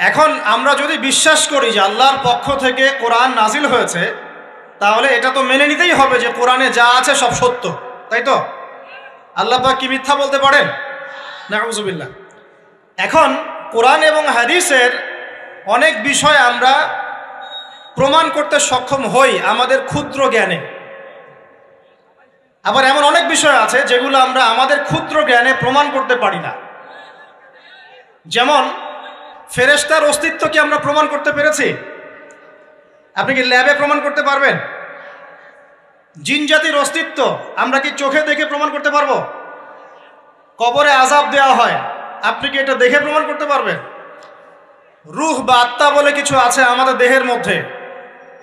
এখন আমরা যদি বিশ্বাস করি যে আল্লাহর পক্ষ থেকে কোরআন নাজিল হয়েছে, তাহলে এটা তো মেনে নিতেই হবে যে কোরআনে যা আছে সব সত্য, তাই তো? আল্লাহ পাক কি মিথ্যা বলতে পারেন? নাউজুবিল্লাহ। এখন কোরআন এবং হাদিসের অনেক বিষয় আমরা প্রমাণ করতে সক্ষম হই আমাদের ক্ষুদ্র জ্ঞানে। আবার এমন অনেক বিষয় আছে যেগুলো আমরা আমাদের ক্ষুদ্র জ্ঞানে প্রমাণ করতে পারি না। যেমন ফেরেশতার অস্তিত্ব কি আমরা প্রমাণ করতে পেরেছি? আপনি কি ল্যাবে প্রমাণ করতে পারবেন? জিন জাতির অস্তিত্ব আমরা কি চোখে দেখে প্রমাণ করতে পারব? কবরে আজাব দেওয়া হয়, আপনি কি এটা দেখে প্রমাণ করতে পারবেন? রুহ বা আত্মা বলে কিছু আছে আমাদের দেহের মধ্যে,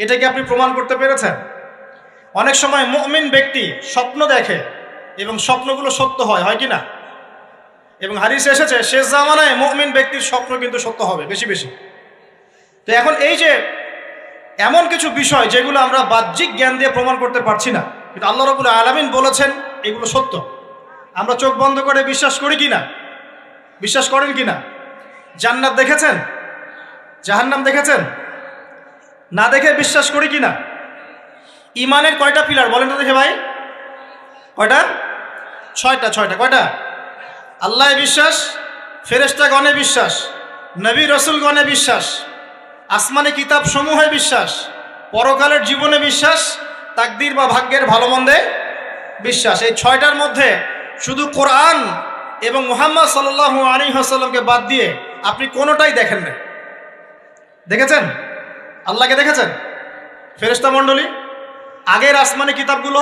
এটা কি আপনি প্রমাণ করতে পেরেছেন? অনেক সময় মুমিন ব্যক্তি স্বপ্ন দেখে এবং স্বপ্নগুলো সত্য হয় হয় কি না? এবং হারিস এসেছে, শেষ জামানায় মুমিন ব্যক্তির স্বপ্ন কিন্তু সত্য হবে, বেশি বেশি। তো এখন এই যে এমন কিছু বিষয় যেগুলো আমরা বাহ্যিক জ্ঞান দিয়ে প্রমাণ করতে পারছি না, কিন্তু আল্লাহ রবুল আলমিন বলেছেন এগুলো সত্য। আমরা চোখ বন্ধ করে বিশ্বাস করি কি না বিশ্বাস করেন কি না জান্নাত দেখেছেন? জাহান্নাম দেখেছেন? না দেখে বিশ্বাস করি কি না ইমানের কয়টা পিলার? বলেন তো দেখে ভাই। কয়টা? ছয়টা ছয়টা, কয়টা? আল্লাহ বিশ্বাস ফেরেস্তা গণে বিশ্বাস, নবী রসুল গণে বিশ্বাস, আসমানে কিতাব সমূহে বিশ্বাস, পরকালের জীবনে বিশ্বাস, তাকদির বা ভাগ্যের ভালো মন্দে বিশ্বাস। এই ছয়টার মধ্যে শুধু কোরআন এবং মোহাম্মদ সাল্লাহ আলী হাসাল্লামকে বাদ দিয়ে আপনি কোনোটাই দেখেন না। দেখেছেন? আল্লাহকে দেখেছেন? ফেরেস্তা মণ্ডলী, আগের আসমানি কিতাবগুলো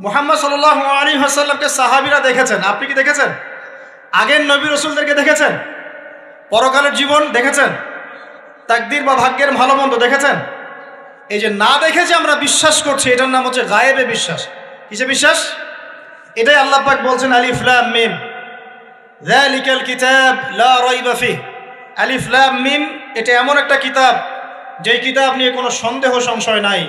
মোহাম্মদ সাল্লাহ আলী হাসাল্লামকে সাহাবিরা দেখেছেন। আপনি কি দেখেছেন? আগের নবী রসুলদেরকে দেখেছেন? পরকালের জীবন দেখেছেন? তাকদির বা ভাগ্যের ভালো মন্দ দেখেছেন? এই যে না দেখে যে আমরা বিশ্বাস করছি, এটার নাম হচ্ছে গায়েবে বিশ্বাস। কিসে বিশ্বাস? এটাই আল্লাহ পাক বলছেন, আলিফ, লাম, মিম। কিতাব লা রাইবা ফিহ। আলিফ, লাম, মিম, এটা এমন একটা কিতাব, যেই কিতাব নিয়ে কোনো সন্দেহ, সংশয় নাই।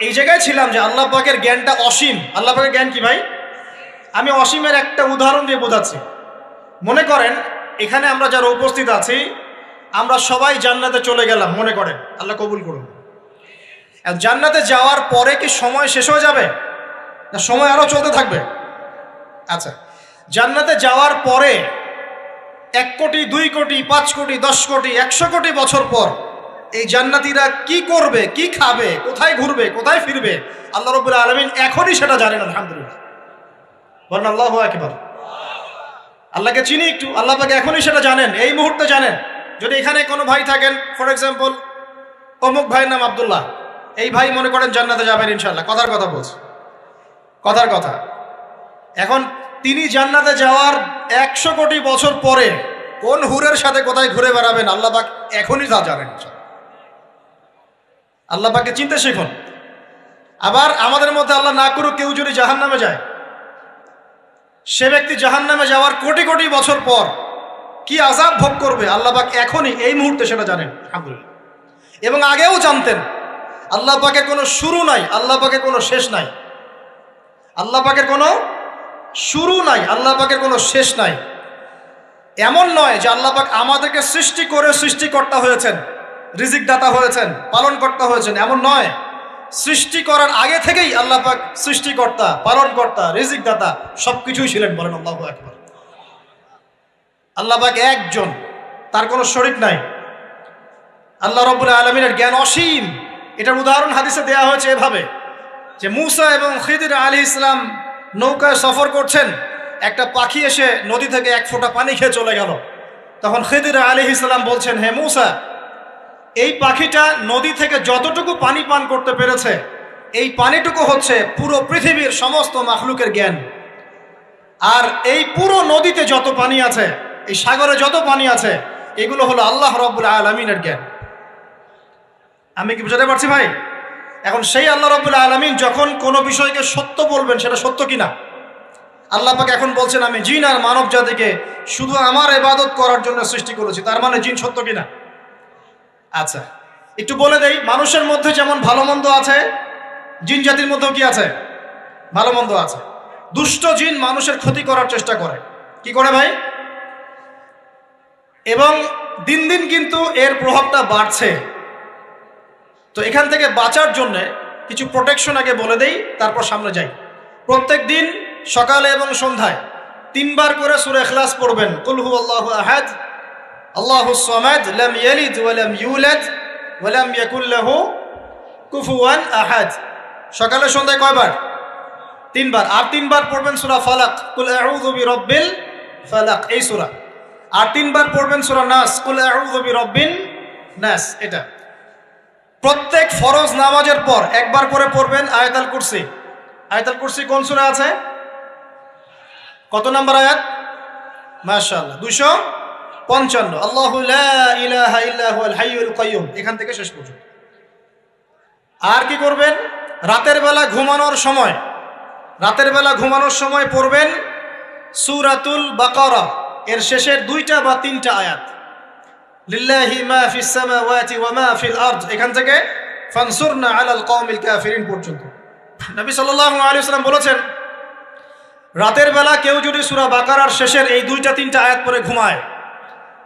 এই জায়গায় ছিলাম যে আল্লাহ পাকের জ্ঞানটা অসীম। আল্লাহ পাকের জ্ঞান কি ভাই? আমি অসীমের একটা উদাহরণ দিয়ে বোঝাচ্ছি। মনে করেন, এখানে আমরা যারা উপস্থিত আছি, আমরা সবাই জান্নাতে চলে গেলাম, মনে করেন। আল্লাহ কবুল করুন। জান্নাতে যাওয়ার পরে কি সময় শেষ হয়ে যাবে? না, সময় আরও চলতে থাকবে? আচ্ছা জান্নাতে যাওয়ার পরে এক কোটি, দুই কোটি, পাঁচ কোটি, দশ কোটি, একশো কোটি বছর পর এই জান্নাতিরা কি করবে, কি খাবে, কোথায় ঘুরবে, কোথায় ফিরবে, আল্লাহ রবুল আলমিন এখনই সেটা জানেন, আলহামদুলিল্লাহ। আল্লাহ একবার আল্লাহকে চিনি একটু, আল্লাহ পাকে এখনই সেটা জানেন, এই মুহূর্তে জানেন। যদি এখানে কোনো ভাই থাকেন, ফর এক্সাম্পল, অমুক ভাইয়ের নাম আবদুল্লাহ, এই ভাই মনে করেন জান্নাতে যাবেন ইনশাল্লাহ কথার কথা বলছে। কথার কথা। এখন তিনি জান্নাতে যাওয়ার একশো কোটি বছর পরে কোন হুরের সাথে কোথায় ঘুরে বেড়াবেন, আল্লাহ পাক এখনই তা জানেন আল্লাহ পাককে চিনতে শিখুন। আবার আমাদের মধ্যে আল্লাহ না করুক, কেউ যদি জাহান নামে যায়, সে ব্যক্তি জাহান নামে যাওয়ার কোটি কোটি বছর পর কি আজাব ভোগ করবে? আল্লাহ পাক এখনই এই মুহূর্তে সেটা জানেন। এবং আগেও জানতেন, আল্লাহ পাকে কোনো শুরু নাই, আল্লাহ পাকে কোনো শেষ নাই। আল্লাহ পাকের কোনো শুরু নাই, আল্লাহ পাকের কোনো শেষ নাই। এমন নয় যে আল্লাহ পাক আমাদেরকে সৃষ্টি করে সৃষ্টিকর্তা হয়েছেন। রিজিক দাতা হয়েছেন, পালনকর্তা হয়েছেন, এমন নয়। সৃষ্টি করার আগে থেকেই আল্লাহ পাক সৃষ্টিকর্তা, পালনকর্তা রিজিক দাতা সব কিছুই ছিলেন বলেন আল্লাহ একবার আল্লাহ পাক একজন, তার কোনো শরিক নাই। আল্লাহ রব্বুল আলমিনের জ্ঞান অসীম। এটার উদাহরণ হাদিসে দেয়া হয়েছে এভাবে যে মুসা এবং খিদির আলী ইসলাম নৌকায় সফর করছেন, একটা পাখি এসে নদী থেকে এক ফোঁটা পানি খেয়ে চলে গেল। তখন খিদির আলী ইসলাম বলছেন, হে মুসা এই পাখিটা নদী থেকে যতটুকু পানি পান করতে পেরেছে, এই পানিটুকু হচ্ছে পুরো পৃথিবীর সমস্ত মাখলুকের জ্ঞান। আর এই পুরো নদীতে যত পানি আছে, এই সাগরে যত পানি আছে, এগুলো হলো আল্লাহ রব্বুল আলমিনের জ্ঞান। আমি কি বুঝাতে পারছি ভাই? এখন সেই আল্লাহ রব্বুল আলমিন যখন কোনো বিষয়কে সত্য বলবেন, সেটা সত্য কিনা? আল্লাহ পাক এখন বলছেন, আমি জিন আর মানব জাতিকে শুধু আমার এবাদত করার জন্য সৃষ্টি করেছি, তার মানে জিন সত্য কিনা? আচ্ছা একটু বলে দেই, মানুষের মধ্যে যেমন ভালো মন্দ আছে, জিন জাতির মধ্যেও কি আছে? ভালো মন্দ আছে। দুষ্ট জিন মানুষের ক্ষতি করার চেষ্টা করে। কি করে ভাই? এবং দিন দিন কিন্তু এর প্রভাবটা বাড়ছে। তো এখান থেকে বাঁচার জন্য কিছু প্রোটেকশন আগে বলে দেই, তারপর সামনে যাই। প্রত্যেক দিন সকালে এবং সন্ধ্যায় তিনবার করে সুরে এখলাস পড়বেন। কুলহু আল্লাহ আহাদ। আল্লাহ সামাদ লাম ইয়ালিদ ওয়া লাম ইউলাদ ওয়া লাম ইয়াকুল লাহু কুফুয়ান আহাদ। সকালে সন্ধ্যায় কয়বার? তিনবার। আর তিনবার পড়বেন সূরা ফালাক। কুল আউযু বিরাব্বিল ফালাক। এই সূরা। আর তিনবার পড়বেন সূরা নাস। কুল আউযু বিরাব্বিন নাস। এটা। প্রত্যেক ফরজ নামাজের পর একবার করে পড়বেন আয়াতাল কুরসি। আয়াতাল কুরসি কোন সূরা আছে? কত নম্বর আয়াত? মাশাআল্লাহ। দুশো পঞ্চান্ন। আল্লাহু লা ইলাহা ইল্লা হুয়াল হাইয়ুল কাইয়ুম। এখান থেকে শেষ পর্যন্ত। আর কি করবেন? রাতের বেলা ঘুমানোর সময়। রাতের বেলা ঘুমানোর সময় পড়বেন সুরাতুল বাকারা। এর শেষের দুইটা বা তিনটা আয়াত। ওয়া ফিল এখান থেকে পর্যন্ত। বলেছেন, রাতের বেলা কেউ যদি সূরা বাকারার শেষের এই দুইটা তিনটা আয়াত পরে ঘুমায়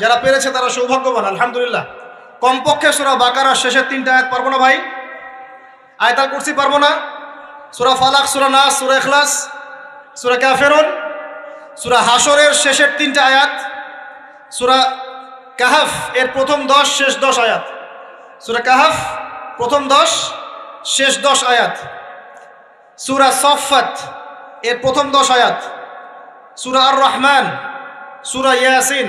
যারা পেরেছে তারা সৌভাগ্যবান, আলহামদুলিল্লাহ। কমপক্ষে সুরা বাকারা শেষের তিনটা আয়াত পারব না ভাই? আয়তাল কুরসি পারব না? সুরা ফালাক, সুরা নাস, সুরা এখলাস সুরা কাফেরন, সুরা হাসরের শেষের তিনটা আয়াত, সুরা কাহাফ এর প্রথম দশ, শেষ দশ আয়াত। সুরা কাহাফ, প্রথম দশ, শেষ দশ আয়াত। সুরা সফাত এর প্রথম দশ আয়াত। সুরা আর রহমান সুরা ইয়াসিন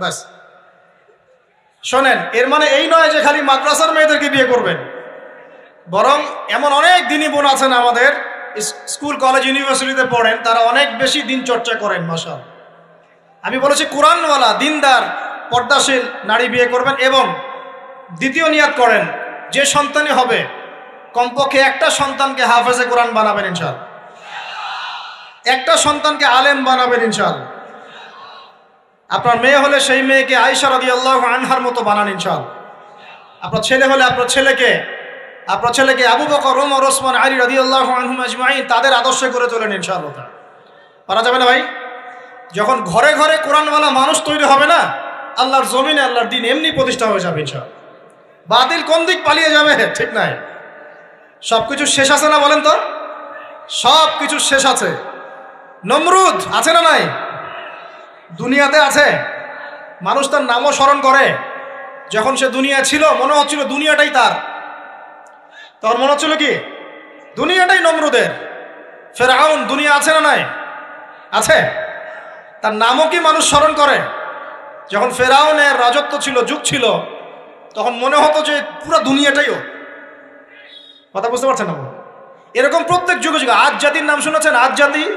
ব্যাস শোনেন, এর মানে এই নয় যে খালি মাদ্রাসার মেয়েদেরকে বিয়ে করবেন। বরং এমন অনেক দিনই বোন আছেন আমাদের স্কুল, কলেজ, ইউনিভার্সিটিতে পড়েন, তারা অনেক বেশি দিন চর্চা করেন মাসাল আমি বলেছি কোরআনওয়ালা, দিনদার, পর্দাশীল নারী বিয়ে করবেন এবং দ্বিতীয় নিয়াত করেন, যে সন্তানই হবে, কমপক্ষে একটা সন্তানকে হাফেজে কোরআন বানাবেন ইনশাল একটা সন্তানকে আলেম বানাবেন ইনশাল আপনার মেয়ে হলে সেই মেয়েকে আয়সা রাদি আল্লাহ আনহার মতো বানান ইনশাল আপনার ছেলে হলে আপনার ছেলেকে আপনার ছেলেকে আবু বকর, ওমর, ওসমান, আলী রাদি আল্লাহ আনহুম তাদের আদর্শে করে তোলেন ইনশাআল্লাহ পারা যাবে না ভাই? যখন ঘরে ঘরে কোরআনওয়ালা মানুষ তৈরি হবে না, আল্লাহর জমিনে আল্লাহর দিন এমনি প্রতিষ্ঠা হয়ে যাবে ইনশাল বাতিল কোন দিক পালিয়ে যাবে? ঠিক নাই। সব কিছু শেষ আছে না বলেন তো? সব কিছু শেষ আছে। নমরুদ আছে না নাই? দুনিয়াতে আছে। মানুষ তার নামও স্মরণ করে। যখন সে দুনিয়া ছিল, মনে হচ্ছিল দুনিয়াটাই তার। তখন মনে হচ্ছিল কি? দুনিয়াটাই নমরুদের। ফেরাউন দুনিয়া আছে না নাই? আছে। তার নামও কি মানুষ স্মরণ করে? যখন ফেরাউনের রাজত্ব ছিল, যুগ ছিল, তখন মনে হতো যে পুরো দুনিয়াটাইও কথা বুঝতে পারছেন না এরকম প্রত্যেক যুগে যুগে আজ জাতির নাম শুনেছেন? আজ জাতি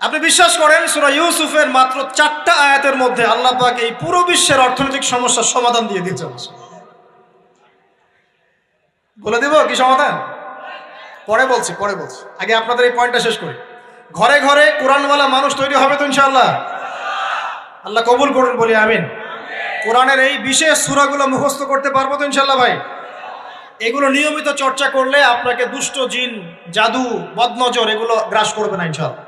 আপনি বিশ্বাস করেন, সুরা ইউসুফের মাত্র চারটা আয়াতের মধ্যে আল্লাহ পাক এই পুরো বিশ্বের অর্থনৈতিক সমস্যার সমাধান দিয়ে দিয়েছে। বলে দিব, কি সমাধান? পরে বলছি পরে বলছি। আগে আপনাদের এই পয়েন্টটা শেষ করি। ঘরে ঘরে কোরআনওয়ালা মানুষ তৈরি হবে তো ইনশাআল্লাহ? আল্লাহ কবুল করুন, বলি আমিন। কোরআনের এই বিশেষ সুরাগুলো মুখস্থ করতে পারব তো ইনশাল্লাহ ভাই? এগুলো নিয়মিত চর্চা করলে আপনাকে দুষ্ট জিন, জাদু, বদনজর এগুলো গ্রাস করবে না ইনশাল্লাহ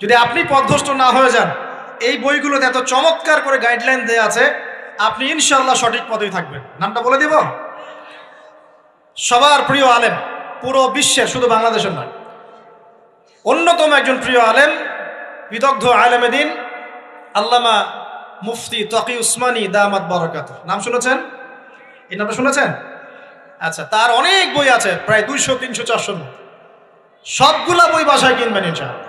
যদি আপনি পথভ্রষ্ট না হয়ে যান, এই বইগুলোতে এত চমৎকার করে গাইডলাইন দেওয়া আছে, আপনি ইনশাল্লাহ সঠিক পথেই থাকবেন। নামটা বলে দিব? সবার প্রিয় আলেম, পুরো বিশ্বের শুধু বাংলাদেশের নয়। অন্যতম একজন প্রিয় আলেম, বিদগ্ধ আলেমে দিন, আল্লামা মুফতি তকি উসমানী দামাত বরকাত। নাম শুনেছেন? এই নামটা শুনেছেন? আচ্ছা তার অনেক বই আছে, প্রায় দুইশো, তিনশো চারশো সবগুলা বই বাসায় কিনবেন ইনশাআল্লাহ।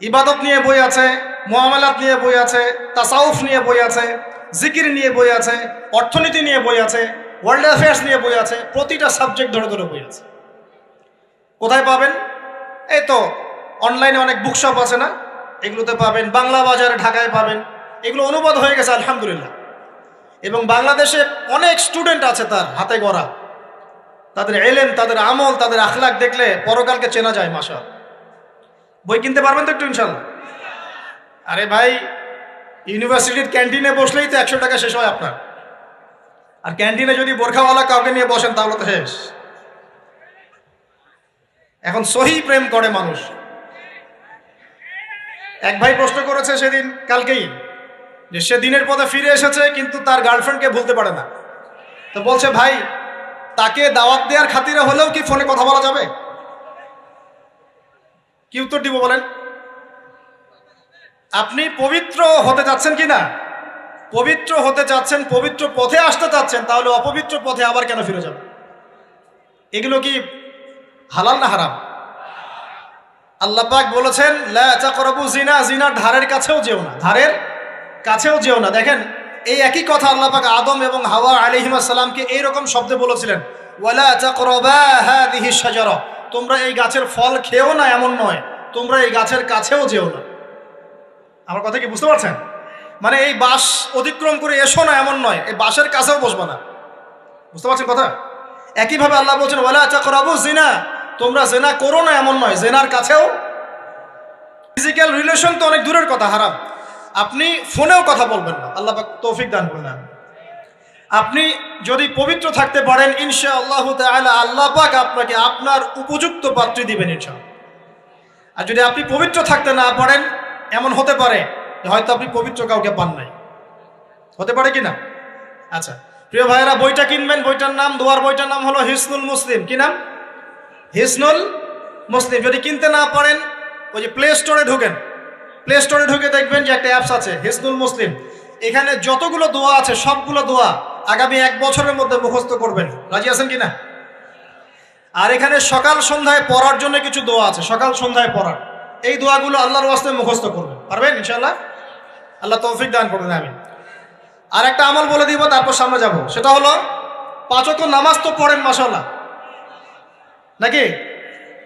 ইবাদত নিয়ে বই আছে মোয়ামেলাত নিয়ে বই আছে, তাসাউফ নিয়ে বই আছে, জিকির নিয়ে বই আছে, অর্থনীতি নিয়ে বই আছে, ওয়ার্ল্ড অ্যাফেয়ার্স নিয়ে বই আছে, প্রতিটা সাবজেক্ট ধরে ধরে বই আছে। কোথায় পাবেন? এই তো, অনলাইনে অনেক বুকশপ আছে না? এগুলোতে পাবেন, বাংলা বাজারে, ঢাকায় পাবেন। এগুলো অনুবাদ হয়ে গেছে, আলহামদুলিল্লাহ। এবং বাংলাদেশে অনেক স্টুডেন্ট আছে তার, হাতে গড়া। তাদের এলেন তাদের আমল, তাদের আখলাক দেখলে পরকালকে চেনা যায় মাসা বই কিনতে পারবেন তো একটু ইনশাল্লাহ? আরে ভাই, ইউনিভার্সিটির ক্যান্টিনে বসলেই তো একশো টাকা শেষ হয় আপনার। আর ক্যান্টিনে যদি বোরখাওয়ালা কাউকে নিয়ে বসেন, তাহলে তো শেষ। এখন সহি প্রেম করে মানুষ। এক ভাই প্রশ্ন করেছে সেদিন, কালকেই, যে সে দিনের পথে ফিরে এসেছে, কিন্তু তার গার্লফ্রেন্ডকে ভুলতে পারে না। তো বলছে, ভাই, তাকে দাওয়াত দেওয়ার খাতিরে হলেও কি ফোনে কথা বলা যাবে? কি উত্তর দিব বলেন। আপনি পবিত্র হতে যাচ্ছেন কি না? পবিত্র হতে চাচ্ছেন, পবিত্র পথে আসতে চাচ্ছেন, তাহলে অপবিত্র পথে আবার কেন ফিরে যাবে এগুলো কি হালাল না হারাম? আল্লাহ পাক বলেছেন, লা তাকরাবু জিনা জিনার ধারের কাছেও যেও না। ধারের কাছেও যেও না। দেখেন, এই একই কথা আল্লাহ পাক আদম এবং হাওয়া আলাইহিস সালামকে এই রকম শব্দে বলেছিলেন, ওয়ালা হাদিহি শাজারা। তোমরা এই গাছের ফল খেও না এমন নয়, তোমরা এই গাছের কাছেও যেও না। আমার কথা কি বুঝতে পারছেন? মানে এই বাস অতিক্রম করে এসো না এমন নয়, এই বাসের কাছেও বসবো না। বুঝতে পারছেন কথা? একইভাবে আল্লাহ বলছেন ওলা আচ্ছা করাবো জিনা তোমরা জেনা করো না এমন নয়, জেনার কাছেও। ফিজিক্যাল রিলেশন তো অনেক দূরের কথা, হারাম। আপনি ফোনেও কথা বলবেন না। আল্লাহ তৌফিক দান করুন, আমিন। আপনি যদি পবিত্র থাকতে পারেন ইনশা আল্লাহ তাআলা আল্লাহ পাক আপনাকে আপনার উপযুক্ত পাত্রী দিবেন ইনশা আর যদি আপনি পবিত্র থাকতে না পারেন, এমন হতে পারে হয়তো আপনি পবিত্র কাউকে পান নাই। হতে পারে কি না? আচ্ছা প্রিয় ভাইয়েরা, বইটা কিনবেন, বইটার নাম, দোয়ার বইটার নাম হলো হিসনুল মুসলিম। কি নাম? হিসনুল মুসলিম। যদি কিনতে না পারেন, ওই যে প্লে স্টোরে ঢোকেন। প্লে স্টোরে ঢুকে দেখবেন যে একটা অ্যাপস আছে, হিসনুল মুসলিম। এখানে যতগুলো দোয়া আছে, সবগুলো দোয়া আগামী এক বছরের মধ্যে মুখস্থ করবেন। রাজি আছেন কি না আর এখানে সকাল সন্ধ্যায় পড়ার জন্য কিছু দোয়া আছে। সকাল সন্ধ্যায় পড়ার। এই দোয়াগুলো আল্লাহর ওয়াস্তে মুখস্থ করবেন। পারবেন ইনশাল্লাহ আল্লাহ তৌফিক দান করবেন আমি আর একটা আমল বলে দিব, তারপর সামনে যাব। সেটা হলো পাঁচক নামাজ তো পড়েন মাসাল্লাহ নাকি?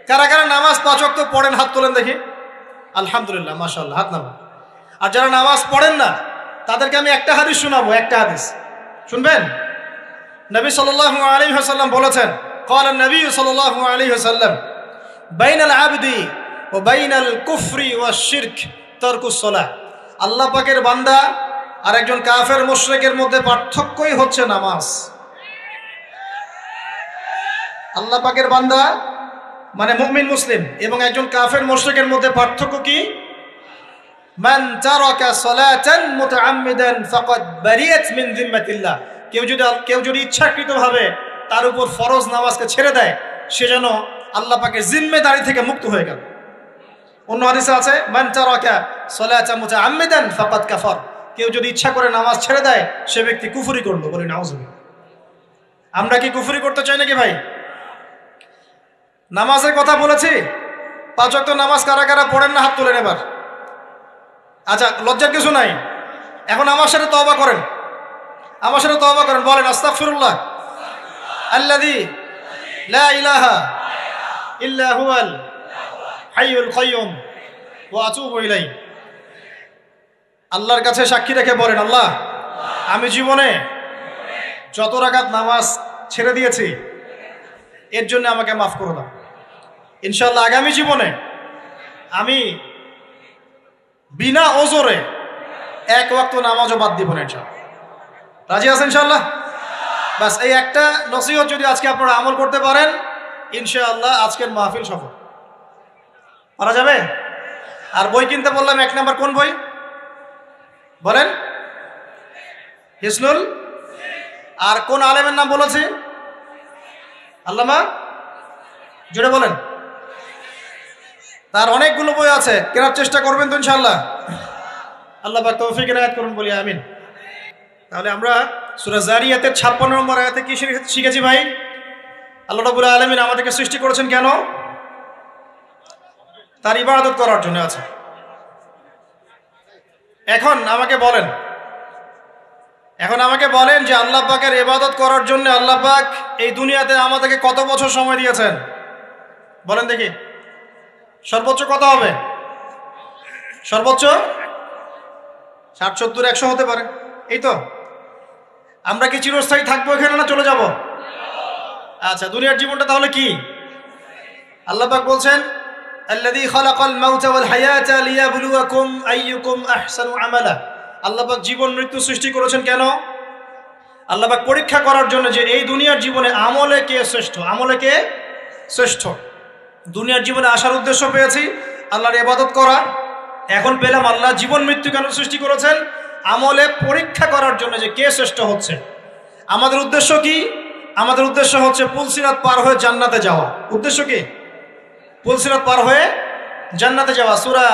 কারা কারা নামাজ পাঁচক তো পড়েন, হাত তোলেন দেখি। আলহামদুলিল্লাহ মাসাল্লাহ হাত নামা আর যারা নামাজ পড়েন না, তাদেরকে আমি একটা হাদিস শোনাবো, একটা হাদিস। শুনবেন নবী সাল্লাল্লাহু আলাইহি ওয়াসাল্লাম বলেছেন قال النبي صلى الله عليه وسلم بين العبد وبين الكفر والشرك ترك الصلاة আল্লাহ পাকের বান্দা আর একজন কাফের মুশরিকের মধ্যে পার্থক্যই হচ্ছে নামাজ আল্লাহ পাকের বান্দা মানে মুমিন মুসলিম এবং একজন কাফের মুশরিকের মধ্যে পার্থক্য কি মান তারাকা সালাতান মুতাআম্মিদান ফাকাদ বারিয়াত মিন যিম্মাতিল্লাহ। কেউ যদি কেউ যদি ইচ্ছাকৃতভাবে তার উপর ফরজ নামাজকে ছেড়ে দেয়, সে যেন আল্লাহ পাকের জিম্মেদারি থেকে মুক্ত হয়ে গেল। অন্য হাদিসে আছে, মান তারাকা সালাতান মুতাআম্মিদান ফাকাদ কাফার। কেউ যদি ইচ্ছা করে নামাজ ছেড়ে দেয়, সে ব্যক্তি কুফরি করল বলি নাউজুবিল্লাহ আমরা কি কুফরি করতে চাই নাকি ভাই? নামাজের কথা বলেছি, পাঁচ নামাজ কারা কারা পড়েন না হাত তোলেন এবার। আচ্ছা লজ্জার কিছু নাই। এখন আমার সাথে তওবা করেন। আমার সাথে তওবা করেন, বলেন, আস্তাগফিরুল্লাহ। আল্লাযী লা ইলাহা ইল্লা হাইয়ুল কাইয়ুম ওয়া আতুবু ইলাইহি। আল্লাহর কাছে সাক্ষী রেখে বলেন, আল্লাহ, আমি জীবনে যত রাকাত নামাজ ছেড়ে দিয়েছি, এর জন্য আমাকে মাফ করে দাও। ইনশাল্লাহ আগামী জীবনে আমি বিনা ওজরে এক ওয়াক্ত নামাজও বাদ দিব না রাজি আছেন ইনশাল্লাহ বাস, এই একটা নসিহত যদি আজকে আপনারা আমল করতে পারেন, ইনশাআল্লাহ আজকের মাহফিল সফল। পারা যাবে? আর বই কিনতে বললাম, এক নাম্বার কোন বই? বলেন। হিসনুল। আর কোন আলেমের নাম বলেছে? আল্লামা? জুড়ে বলেন। তার অনেকগুলো বই আছে, কেনার চেষ্টা করবেন তো ইনশাল্লাহ আল্লাহ পাক তৌফিক এনায়াত করুন, বলি আমিন। তাহলে আমরা সূরা জারিয়াতের 56 নম্বর আয়াতে কি শিখে- শিখেছি ভাই? আল্লাহ রাব্বুল আলামিন আমাদেরকে সৃষ্টি করেছেন কেন? তার ইবাদত করার জন্য আছে। এখন আমাকে বলেন, এখন আমাকে বলেন যে আল্লাহ পাকের ইবাদত করার জন্য আল্লাহ পাক এই দুনিয়াতে আমাদেরকে কত বছর সময় দিয়েছেন? বলেন দেখি। সর্বোচ্চ কত হবে? সর্বোচ্চ? ষাট, সত্তর, একশো হতে পারে। এই তো? আমরা কি চিরস্থায়ী থাকব এখানে না চলে যাব? আচ্ছা দুনিয়ার জীবনটা তাহলে কি? আল্লাপাক বলছেন আল্লাপাক জীবন মৃত্যু সৃষ্টি করেছেন কেন? আল্লাপাক পরীক্ষা করার জন্য যে এই দুনিয়ার জীবনে আমলে কে শ্রেষ্ঠ? আমলে কে শ্রেষ্ঠ? দুনিয়ার জীবনে আসার উদ্দেশ্য পেয়েছি, আল্লাহর ইবাদত করা। এখন পেলাম আল্লাহ জীবন মৃত্যু কেন সৃষ্টি করেছেন? আমলে পরীক্ষা করার জন্য যে কে শ্রেষ্ঠ হচ্ছে। আমাদের উদ্দেশ্য কি? আমাদের উদ্দেশ্য হচ্ছে পুলসিরাত পার হয়ে জান্নাতে যাওয়া। উদ্দেশ্য কি? পুলসিরাত পার হয়ে জান্নাতে যাওয়া। সুরা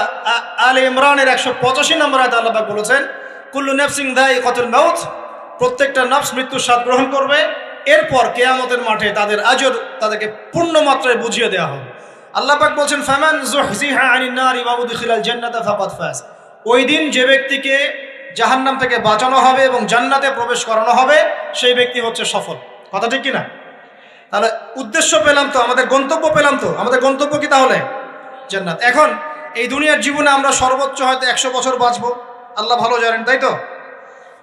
আল ইমরানের একশো পঁচাশি নম্বর আয়তে আল্লাহ বলেছেন, কুল্লু নেফসিং দাই কতুল মাউত প্রত্যেকটা নফস মৃত্যুর স্বাদ গ্রহণ করবে। এরপর কেয়ামতের মাঠে তাদের আজর তাদেরকে পূর্ণ মাত্রায় বুঝিয়ে দেওয়া হবে। আল্লাহ পাক বলছেন, ফামান জুহজিহা আনিন নারি ওয়া উদখিলাল জান্নাতা ফাকাদ ওই দিন যে ব্যক্তিকে জাহান্নাম থেকে বাঁচানো হবে এবং জান্নাতে প্রবেশ করানো হবে, সেই ব্যক্তি হচ্ছে সফল। কথা ঠিক কিনা? তাহলে উদ্দেশ্য পেলাম তো, আমাদের গন্তব্য পেলাম তো। আমাদের গন্তব্য কি তাহলে? জান্নাত। এখন এই দুনিয়ার জীবনে আমরা সর্বোচ্চ হয়তো একশো বছর বাঁচবো। আল্লাহ ভালো জানেন, তাই তো?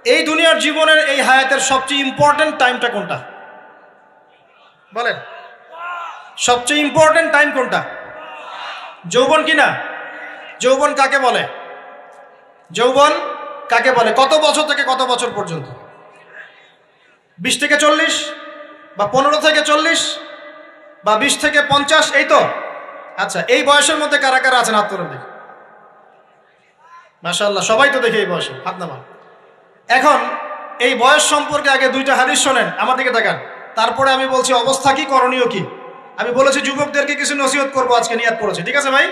এই দুনিয়ার জীবনের এই হায়াতের সবচেয়ে ইম্পর্টেন্ট টাইমটা কোনটা? বলেন। সবচেয়ে ইম্পর্টেন্ট টাইম কোনটা? যৌবন কি না? যৌবন কাকে বলে? যৌবন কাকে বলে? কত বছর থেকে কত বছর পর্যন্ত? বিশ থেকে চল্লিশ বা পনেরো থেকে চল্লিশ বা বিশ থেকে পঞ্চাশ, এই তো? আচ্ছা এই বয়সের মধ্যে কারা কারা আছেন হাত তোলেন দেখি সবাই তো দেখি এই বয়সে, হাত নামান। এখন, এই বয়স সম্পর্কে আগে দুইটা হাদিস শোনেন, আমার দিকে তাকান। তারপরে আমি বলছি অবস্থা কি, করণীয় কি? আমি বলেছি যুবকদেরকে কিছু নসিহত করব আজকে নিয়াত করেছি। ঠিক আছে ভাই?